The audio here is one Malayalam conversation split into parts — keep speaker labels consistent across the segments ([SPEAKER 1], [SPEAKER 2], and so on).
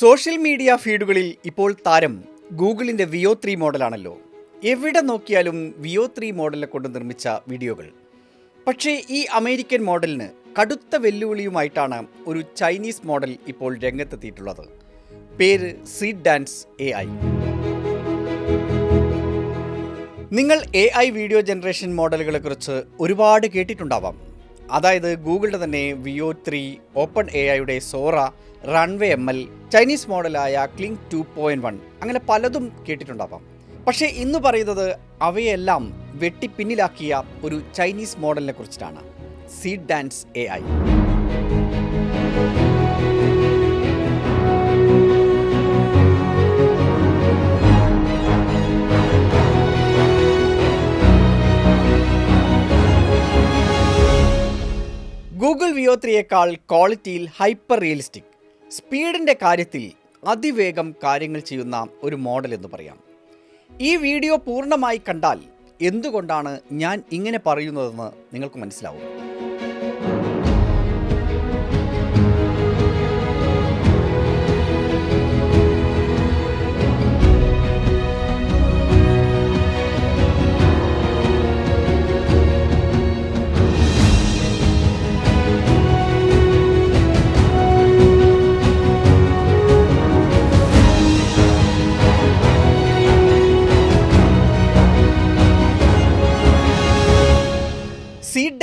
[SPEAKER 1] സോഷ്യൽ മീഡിയ ഫീഡുകളിൽ ഇപ്പോൾ താരം ഗൂഗിളിന്റെ വിയോ ത്രീ മോഡലാണല്ലോ. എവിടെ നോക്കിയാലും വിയോ ത്രീ മോഡലിനെ കൊണ്ട് നിർമ്മിച്ച വീഡിയോകൾ. പക്ഷേ ഈ അമേരിക്കൻ മോഡലിന് കടുത്ത വെല്ലുവിളിയുമായിട്ടാണ് ഒരു ചൈനീസ് മോഡൽ ഇപ്പോൾ രംഗത്തെത്തിയിട്ടുള്ളത്. പേര് സീഡ് ഡാൻസ് എ ഐ നിങ്ങൾ എ ഐ വീഡിയോ ജനറേഷൻ മോഡലുകളെക്കുറിച്ച് ഒരുപാട് കേട്ടിട്ടുണ്ടാവാം. അതായത് ഗൂഗിളിന്റെ തന്നെ വിയോ ത്രീ ഓപ്പൺ എ ഐയുടെ Sora Runway M L Chinese മോഡലായ Kling two point one. അങ്ങനെ പലതും കേട്ടിട്ടുണ്ടാവാം. പക്ഷേ ഇന്ന് പറയുന്നത് അവയെല്ലാം വെട്ടിപ്പിന്നിലാക്കിയ ഒരു ചൈനീസ് മോഡലിനെ കുറിച്ചിട്ടാണ്. Seedance A I. Google Veo ത്രീയേക്കാൾ ക്വാളിറ്റിയിൽ ഹൈപ്പർ റിയലിസ്റ്റിക് സ്പീഡിന്റെ കാര്യത്തിൽ അതിവേഗം കാര്യങ്ങൾ ചെയ്യുന്ന ഒരു മോഡൽ എന്ന് പറയാം. ഈ വീഡിയോ പൂർണമായി കണ്ടാൽ എന്തുകൊണ്ടാണ് ഞാൻ ഇങ്ങനെ പറയുന്നതെന്ന് നിങ്ങൾക്ക് മനസ്സിലാവും.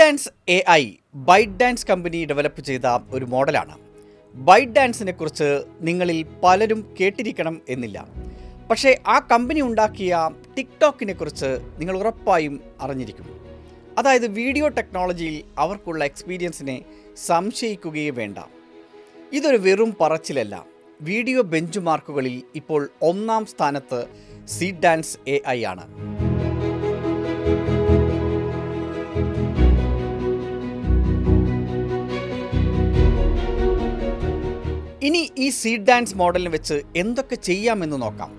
[SPEAKER 1] Dance A I ByteDance company develop ചെയ്ത ഒരു മോഡലാണ്. ബൈറ്റ് ഡാൻസിനെ കുറിച്ച് നിങ്ങളിൽ പലരും കേട്ടിരിക്കണം എന്നില്ല. പക്ഷേ ആ കമ്പനി ഉണ്ടാക്കിയ ടിക്ടോക്കിനെ കുറിച്ച് നിങ്ങൾ ഉറപ്പായും അറിഞ്ഞിരിക്കും. അതായത് വീഡിയോ ടെക്നോളജിയിൽ അവർക്കുള്ള എക്സ്പീരിയൻസിനെ സംശയിക്കുകയേ വേണ്ട. ഇതൊരു വെറും പറച്ചിലല്ല. വീഡിയോ ബെഞ്ച് മാർക്കുകളിൽ ഇപ്പോൾ ഒന്നാം സ്ഥാനത്ത് സീഡ് ഡാൻസ് എ ഐ ആണ്. ഇനി ഈ സീഡ് ഡാൻസ് മോഡലിന് വെച്ച് എന്തൊക്കെ ചെയ്യാമെന്ന് നോക്കാം.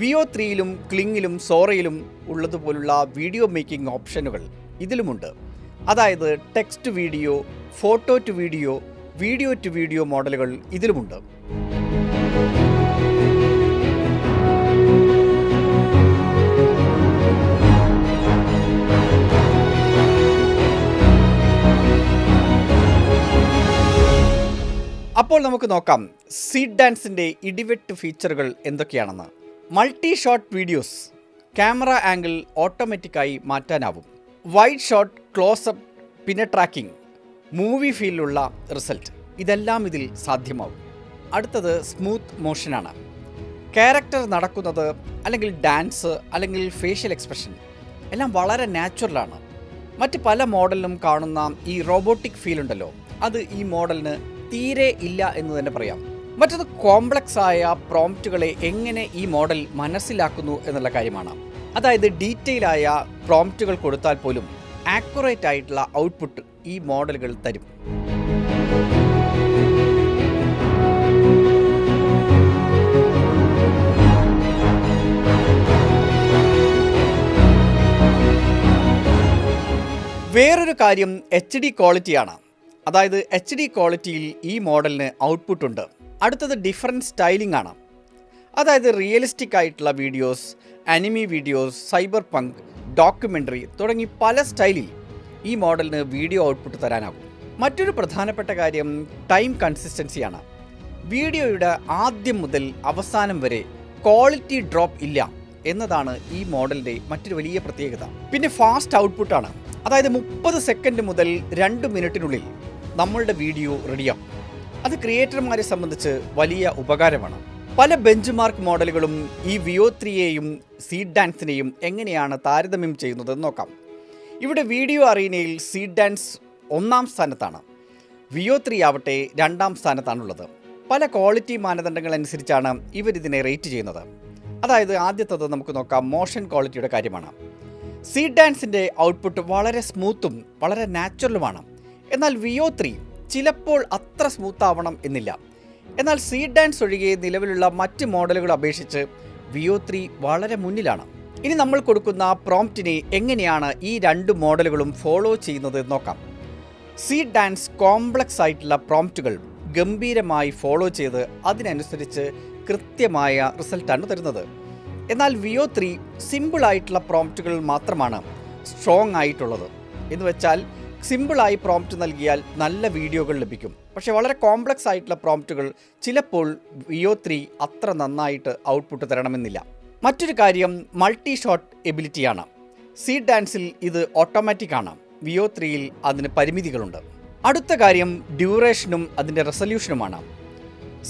[SPEAKER 1] വിയോ ത്രീയിലും ക്ലിങ്ങിലും സോറയിലും ഉള്ളതുപോലുള്ള വീഡിയോ മേക്കിംഗ് ഓപ്ഷനുകൾ ഇതിലുമുണ്ട്. അതായത് text video photo to video video to video മോഡലുകൾ ഇതിലുമുണ്ട്. അപ്പോൾ നമുക്ക് നോക്കാം. സീഡ് ഡാൻസിന്റെ ഇടിവെട്ട് ഫീച്ചറുകൾ എന്തൊക്കെയാണെന്ന്. Multi shot videos camera angle ഓട്ടോമാറ്റിക്കായി മാറ്റാനാവും. വൈഡ് ഷോട്ട് ക്ലോസപ്പ് പിന്നെ ട്രാക്കിംഗ് മൂവി ഫീലിലുള്ള റിസൾട്ട് ഇതെല്ലാം ഇതിൽ സാധ്യമാവും. അടുത്തത് സ്മൂത്ത് മോഷനാണ് ക്യാരക്ടർ നടക്കുന്നത് അല്ലെങ്കിൽ ഡാൻസ് അല്ലെങ്കിൽ ഫേഷ്യൽ എക്സ്പ്രഷൻ എല്ലാം വളരെ നാച്ചുറലാണ് മറ്റ് പല മോഡലിലും കാണുന്ന ഈ റോബോട്ടിക് ഫീൽ ഉണ്ടല്ലോ. അത് ഈ മോഡലിന് തീരെ ഇല്ല എന്ന് തന്നെ പറയാം. മറ്റത് കോംപ്ലക്സ് ആയ പ്രോംപ്റ്റുകളെ എങ്ങനെ ഈ മോഡൽ മനസ്സിലാക്കുന്നു എന്നുള്ള കാര്യമാണ്. അതായത് ഡീറ്റെയിൽ ആയ പ്രോംപ്റ്റുകൾ കൊടുത്താൽ പോലും ആക്യുറേറ്റ് ആയിട്ടുള്ള ഔട്ട്പുട്ട് ഈ മോഡലുകൾ തരും. വേറൊരു കാര്യം എച്ച് ഡി ക്വാളിറ്റിയാണ് അതായത് എച്ച് ഡി ക്വാളിറ്റിയിൽ ഈ മോഡലിന് ഔട്ട്പുട്ട് ഉണ്ട്. അടുത്തത് ഡിഫറെന്റ് സ്റ്റൈലിംഗ് ആണ്. അതായത് റിയലിസ്റ്റിക് ആയിട്ടുള്ള videos anime videos cyberpunk documentary തുടങ്ങി പല സ്റ്റൈലിൽ ഈ മോഡലിന് വീഡിയോ ഔട്ട്പുട്ട് തരാനാകും. മറ്റൊരു പ്രധാനപ്പെട്ട കാര്യം ടൈം കൺസിസ്റ്റൻസിയാണ് വീഡിയോയുടെ ആദ്യം മുതൽ അവസാനം വരെ ക്വാളിറ്റി ഡ്രോപ്പ് ഇല്ല എന്നതാണ് ഈ മോഡലിന്റെ മറ്റൊരു വലിയ പ്രത്യേകത. പിന്നെ ഫാസ്റ്റ് ഔട്ട്പുട്ടാണ് അതായത് മുപ്പത് സെക്കൻഡ് മുതൽ രണ്ട് മിനിറ്റിനുള്ളിൽ നമ്മളുടെ വീഡിയോ റെഡിയാവും അത് ക്രിയേറ്റർമാരെ സംബന്ധിച്ച് വലിയ ഉപകാരമാണ്. പല ബെഞ്ച് മാർക്ക് മോഡലുകളും ഈ വിയോ ത്രീയെയും സീഡ് ഡാൻസിനെയും എങ്ങനെയാണ് താരതമ്യം ചെയ്യുന്നതെന്ന് നോക്കാം. ഇവിടെ വീഡിയോ അറീനയിൽ സീഡ് ഡാൻസ് ഒന്നാം സ്ഥാനത്താണ്. വിയോ ത്രീ ആവട്ടെ രണ്ടാം സ്ഥാനത്താണുള്ളത്. പല ക്വാളിറ്റി മാനദണ്ഡങ്ങൾ അനുസരിച്ചാണ് ഇവരിതിനെ റേറ്റ് ചെയ്യുന്നത്. അതായത് ആദ്യത്തത് നമുക്ക് നോക്കാം മോഷൻ ക്വാളിറ്റിയുടെ കാര്യമാണ്. സീഡ് ഡാൻസിന്റെ ഔട്ട്പുട്ട് വളരെ സ്മൂത്തും വളരെ നാച്ചുറലുമാണ്. എന്നാൽ വിയോ ത്രീ ചിലപ്പോൾ അത്ര സ്മൂത്ത് ആവണം എന്നില്ല. എന്നാൽ സീ ഡാൻസ് ഒഴികെ നിലവിലുള്ള മറ്റ് മോഡലുകൾ അപേക്ഷിച്ച് വിയോ ത്രീ വളരെ മുന്നിലാണ്. ഇനി നമ്മൾ കൊടുക്കുന്ന പ്രോംപ്റ്റിനെ എങ്ങനെയാണ് ഈ രണ്ട് മോഡലുകളും ഫോളോ ചെയ്യുന്നത് നോക്കാം. സീ ഡാൻസ് കോംപ്ലക്സ് ആയിട്ടുള്ള പ്രോംപ്റ്റുകൾ ഗംഭീരമായി ഫോളോ ചെയ്ത് അതിനനുസരിച്ച് കൃത്യമായ റിസൾട്ടാണ് തരുന്നത്. എന്നാൽ വിയോ ത്രീ സിമ്പിളായിട്ടുള്ള പ്രോംപ്റ്റുകൾ മാത്രമാണ് സ്ട്രോങ് ആയിട്ടുള്ളത്. എന്ന് വെച്ചാൽ സിമ്പിളായി പ്രോംപ്റ്റ് നൽകിയാൽ നല്ല വീഡിയോകൾ ലഭിക്കും. പക്ഷേ വളരെ കോംപ്ലക്സ് ആയിട്ടുള്ള പ്രോംപ്റ്റുകൾ ചിലപ്പോൾ വിയോ ത്രീ അത്ര നന്നായിട്ട് ഔട്ട്പുട്ട് തരണമെന്നില്ല. മറ്റൊരു കാര്യം മൾട്ടി ഷോട്ട് എബിലിറ്റിയാണ് സീ ഡാൻസിൽ ഇത് ഓട്ടോമാറ്റിക് ആണ്. വിയോ ത്രീയിൽ അതിന് പരിമിതികളുണ്ട്. അടുത്ത കാര്യം ഡ്യൂറേഷനും അതിന്റെ റെസൊല്യൂഷനുമാണ്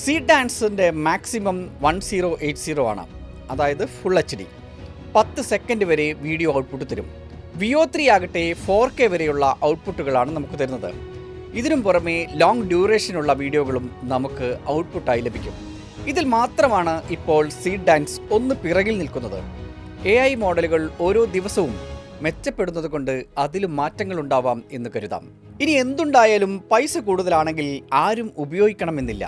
[SPEAKER 1] സി ഡാൻസിന്റെ maximum one zero eight zero ആണ്. അതായത് ഫുൾ എച്ച് ഡി പത്ത് സെക്കൻഡ് വരെ വീഡിയോ ഔട്ട്പുട്ട് തരും. വിയോ ത്രീ ആകട്ടെ ഫോർ കെ വരെയുള്ള ഔട്ട്പുട്ടുകളാണ് നമുക്ക് തരുന്നത്. ഇതിനും പുറമെ ലോങ് ഡ്യൂറേഷനുള്ള വീഡിയോകളും നമുക്ക് ഔട്ട്പുട്ടായി ലഭിക്കും. ഇതിൽ മാത്രമാണ് ഇപ്പോൾ സീഡ് ഡാൻസ് ഒന്ന് പിറകിൽ നിൽക്കുന്നത്. എ ഐ മോഡലുകൾ ഓരോ ദിവസവും മെച്ചപ്പെടുന്നത് കൊണ്ട് അതിലും മാറ്റങ്ങൾ ഉണ്ടാവാം എന്ന് കരുതാം. ഇനി എന്തുണ്ടായാലും പൈസ കൂടുതലാണെങ്കിൽ ആരും ഉപയോഗിക്കണമെന്നില്ല.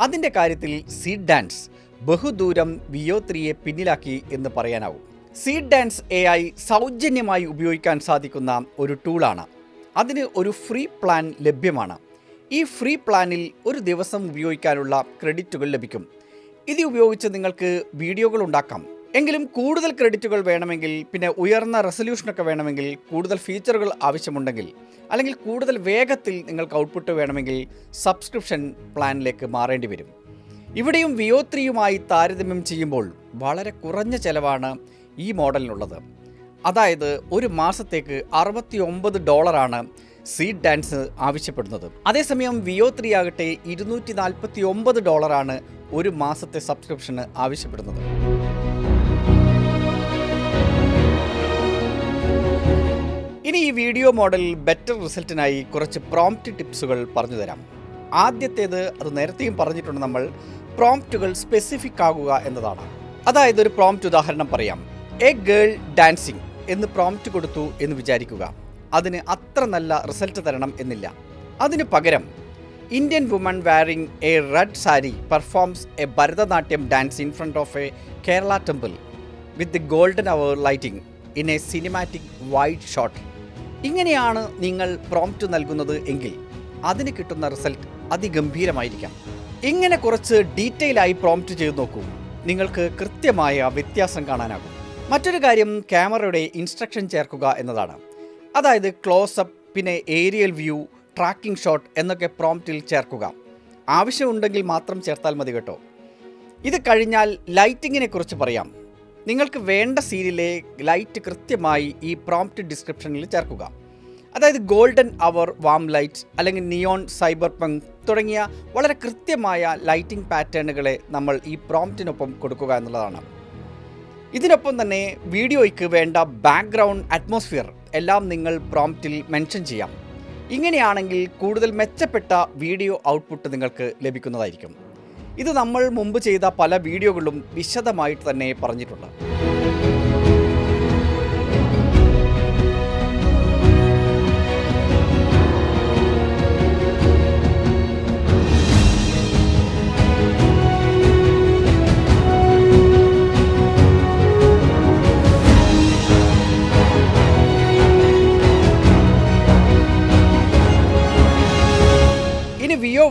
[SPEAKER 1] അതിന്റെ കാര്യത്തിൽ സീഡ് ഡാൻസ് ബഹുദൂരം വിയോ ത്രീയെ പിന്നിലാക്കി എന്ന് പറയാനാവും. സീഡ് ഡാൻസ് എ ഐ സൗജന്യമായി ഉപയോഗിക്കാൻ സാധിക്കുന്ന ഒരു ടൂളാണ് അതിന് ഒരു ഫ്രീ പ്ലാൻ ലഭ്യമാണ്. ഈ ഫ്രീ പ്ലാനിൽ ഒരു ദിവസം ഉപയോഗിക്കാനുള്ള ക്രെഡിറ്റുകൾ ലഭിക്കും. ഇത് ഉപയോഗിച്ച് നിങ്ങൾക്ക് വീഡിയോകൾ ഉണ്ടാക്കാം. എങ്കിലും കൂടുതൽ ക്രെഡിറ്റുകൾ വേണമെങ്കിൽ പിന്നെ ഉയർന്ന റെസൊല്യൂഷനൊക്കെ വേണമെങ്കിൽ കൂടുതൽ ഫീച്ചറുകൾ ആവശ്യമുണ്ടെങ്കിൽ അല്ലെങ്കിൽ കൂടുതൽ വേഗത്തിൽ നിങ്ങൾക്ക് ഔട്ട്പുട്ട് വേണമെങ്കിൽ സബ്സ്ക്രിപ്ഷൻ പ്ലാനിലേക്ക് മാറേണ്ടി വരും. ഇവിടെയും വിയോ ത്രീയുമായി താരതമ്യം ചെയ്യുമ്പോൾ വളരെ കുറഞ്ഞ ചെലവാണ് ഈ മോഡലിനുള്ളത്. അതായത് ഒരു മാസത്തേക്ക് അറുപത്തി ഒമ്പത് ഡോളറാണ് സീഡ് ഡാൻസ് ആവശ്യപ്പെടുന്നത്. അതേസമയം വിയോ ത്രീ ആകട്ടെ ഇരുന്നൂറ്റി നാൽപ്പത്തി ഒമ്പത് ഡോളറാണ് ഒരു മാസത്തെ സബ്സ്ക്രിപ്ഷന് ആവശ്യപ്പെടുന്നത്. ഇനി ഈ വീഡിയോ മോഡലിൽ ബെറ്റർ റിസൾട്ടിനായി കുറച്ച് പ്രോംപ്റ്റ് ടിപ്സുകൾ പറഞ്ഞു തരാം. ആദ്യത്തേത് അത് നേരത്തെയും പറഞ്ഞിട്ടുണ്ട് നമ്മൾ പ്രോംപ്റ്റുകൾ സ്പെസിഫിക് ആകുക എന്നതാണ്. അതായത് ഒരു പ്രോംപ്റ്റ് ഉദാഹരണം പറയാം. എ ഗേൾ ഡാൻസിങ് എന്ന് പ്രോംപ്റ്റ് കൊടുത്തു എന്ന് വിചാരിക്കുക. അതിന് അത്ര നല്ല റിസൾട്ട് തരണം എന്നില്ല. അതിന് പകരം Indian woman wearing a red sari performs a Bharatanatyam dance in front of a Kerala temple with golden hour lighting in a cinematic wide shot ഇങ്ങനെയാണ് നിങ്ങൾ പ്രോംപ്റ്റ് നൽകുന്നത് എങ്കിൽ അതിന് കിട്ടുന്ന റിസൾട്ട് അതിഗംഭീരമായിരിക്കാം. ഇങ്ങനെ കുറച്ച് ഡീറ്റെയിൽ ആയി പ്രോംപ്റ്റ് ചെയ്തു നോക്കൂ. നിങ്ങൾക്ക് കൃത്യമായ വ്യത്യാസം കാണാനാകും. മറ്റൊരു കാര്യം ക്യാമറയുടെ ഇൻസ്ട്രക്ഷൻ ചേർക്കുക എന്നതാണ്. അതായത് ക്ലോസപ്പ് പിന്നെ ഏരിയൽ വ്യൂ ട്രാക്കിംഗ് ഷോട്ട് എന്നൊക്കെ പ്രോംപ്റ്റിൽ ചേർക്കുക. ആവശ്യമുണ്ടെങ്കിൽ മാത്രം ചേർത്താൽ മതി കേട്ടോ. ഇത് കഴിഞ്ഞാൽ ലൈറ്റിങ്ങിനെ കുറിച്ച് പറയാം. നിങ്ങൾക്ക് വേണ്ട സീരിയലെ ലൈറ്റ് കൃത്യമായി ഈ പ്രോംപ്റ്റ് ഡിസ്ക്രിപ്ഷനിൽ ചേർക്കുക. അതായത് ഗോൾഡൻ അവർ വാം ലൈറ്റ് അല്ലെങ്കിൽ നിയോൺ സൈബർ പങ്ക് തുടങ്ങിയ വളരെ കൃത്യമായ ലൈറ്റിംഗ് പാറ്റേണുകളെ നമ്മൾ ഈ പ്രോംപ്റ്റിനൊപ്പം കൊടുക്കുക എന്നുള്ളതാണ്. ഇതിനൊപ്പം തന്നെ വീഡിയോയ്ക്ക് വേണ്ട ബാക്ക്ഗ്രൗണ്ട് അറ്റ്മോസ്ഫിയർ എല്ലാം നിങ്ങൾ പ്രോംപ്റ്റിൽ മെൻഷൻ ചെയ്യാം. ഇങ്ങനെയാണെങ്കിൽ കൂടുതൽ മെച്ചപ്പെട്ട വീഡിയോ ഔട്ട്പുട്ട് നിങ്ങൾക്ക് ലഭിക്കുന്നതായിരിക്കും. ഇത് നമ്മൾ മുമ്പ് ചെയ്ത പല വീഡിയോകളിലും വിശദമായിട്ട് തന്നെ പറഞ്ഞിട്ടുണ്ട്.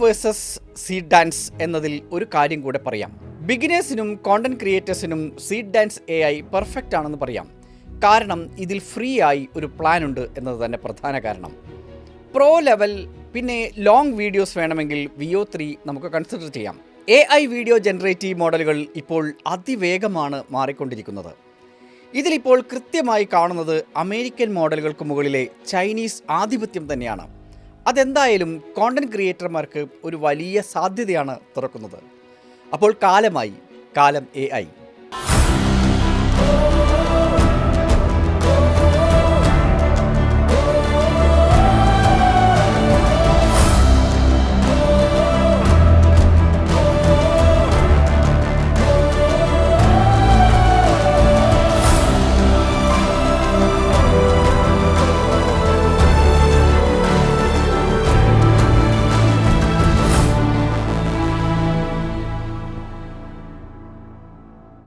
[SPEAKER 1] വേഴ്സസ് സീഡ് ഡാൻസ് എന്നതിൽ ഒരു കാര്യം കൂടെ പറയാം. ബിഗിനേഴ്സിനും കോണ്ടന്റ് ക്രിയേറ്റേഴ്സിനും seed dance A I perfect ആണെന്ന് പറയാം. കാരണം ഇതിൽ ഫ്രീ ആയി ഒരു പ്ലാൻ ഉണ്ട് എന്നത് തന്നെ പ്രധാന കാരണം. പ്രോ ലെവൽ പിന്നെ ലോങ് വീഡിയോസ് വേണമെങ്കിൽ വിയോ ത്രീ നമുക്ക് കൺസിഡർ ചെയ്യാം. എ ഐ വീഡിയോ ജനറേറ്റീവ് മോഡലുകൾ ഇപ്പോൾ അതിവേഗമാണ് മാറിക്കൊണ്ടിരിക്കുന്നത്. ഇതിലിപ്പോൾ കൃത്യമായി കാണുന്നത് അമേരിക്കൻ മോഡലുകൾക്ക് മുകളിലെ ചൈനീസ് ആധിപത്യം തന്നെയാണ്. അതെന്തായാലും കോണ്ടന്റ് ക്രിയേറ്റർമാർക്ക് ഒരു വലിയ സാധ്യതയാണ് തുറക്കുന്നത്. അപ്പോൾ കാലമായി കാലം എ